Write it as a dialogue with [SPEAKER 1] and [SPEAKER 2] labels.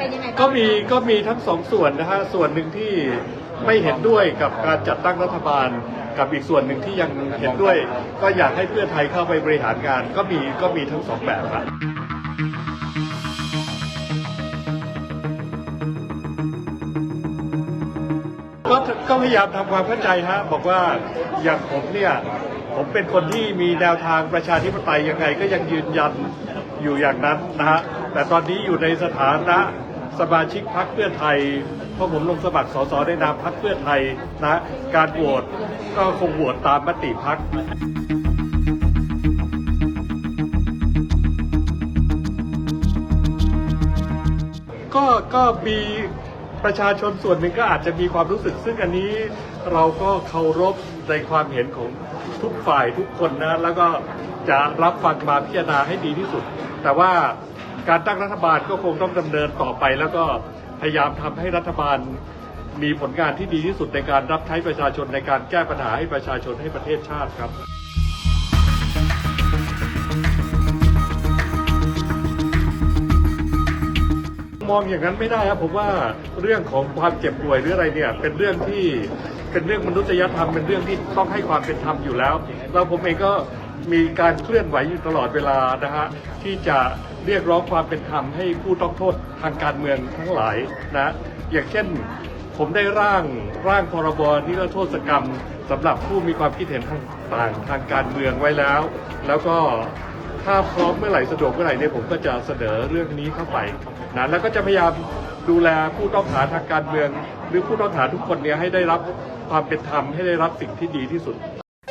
[SPEAKER 1] เป็นยังไงบ้าง
[SPEAKER 2] ก็มีก็มีทั้งสองส่วนนะฮะส่วนหนึ่งที่ไม่เห็นด้วยกับการจัดตั้งรัฐบาล กับอีกส่วนหนึ่งที่ยังเห็นด้วย ก็อยากให้เพื่อไทยเข้าไปบริหารงาน ก็มีก็มีทั้งสองแบบครับ ก็ก็พยายามทำความเข้าใจฮะบอกว่าอย่างผมเนี่ยผมเป็นคนที่มีแนวทางประชาธิปไตยยังไงก็ยังยืนยันอยู่อย่างนั้นนะฮะแต่ตอนนี้อยู่ในสถานะ สมาชิกพรรคเพื่อไทยเพราะผมลงสมัครสสในนามพรรคเพื่อไทยนะการโหวตก็คงโหวตตามมติพรรคก็ก็มีประชาชนส่วนหนึ่งก็อาจจะมีความรู้สึก ซึ่งอันนี้เราก็เคารพในความเห็นของทุกฝ่ายทุกคนนะ แล้วก็จะรับฟังมาพิจารณาให้ดีที่สุด แต่ว่า การตั้งรัฐบาลก็คงต้องดำเนินต่อไป แล้วก็พยายามทำให้รัฐบาลมีผลงานที่ดีที่สุดในการรับใช้ประชาชนในการแก้ปัญหาให้ประชาชนให้ประเทศชาติครับมองอย่างนั้นไม่ได้ครับผมว่าเรื่องของความเจ็บป่วยหรืออะไรเนี่ย เป็นเรื่องที่เป็นเรื่องมนุษยธรรมเป็นเรื่องที่ต้องให้ความเป็นธรรมอยู่แล้วแล้วผมเองก็มีการเคลื่อนไหวอยู่ตลอดเวลานะฮะที่จะ เรียกร้องความเป็นธรรมให้ผู้ต้องโทษทางการเมืองทั้งหลายนะอย่างเช่นผมได้ร่างร่างพรบนิรโทษกรรมสำหรับผู้มีความคิดเห็นทางต่างทางการเมืองไว้แล้ว แล้วก็ถ้าพร้อมเมื่อไหร่สะดวกเมื่อไหร่เนี่ยผมก็จะเสนอเรื่องนี้เข้าไปนะแล้วก็จะพยายามดูแลผู้ต้องหาทางการเมือง หรือผู้ต้องหาทุกคนเนี่ยให้ได้รับความเป็นธรรมให้ได้รับสิ่งที่ดีที่สุด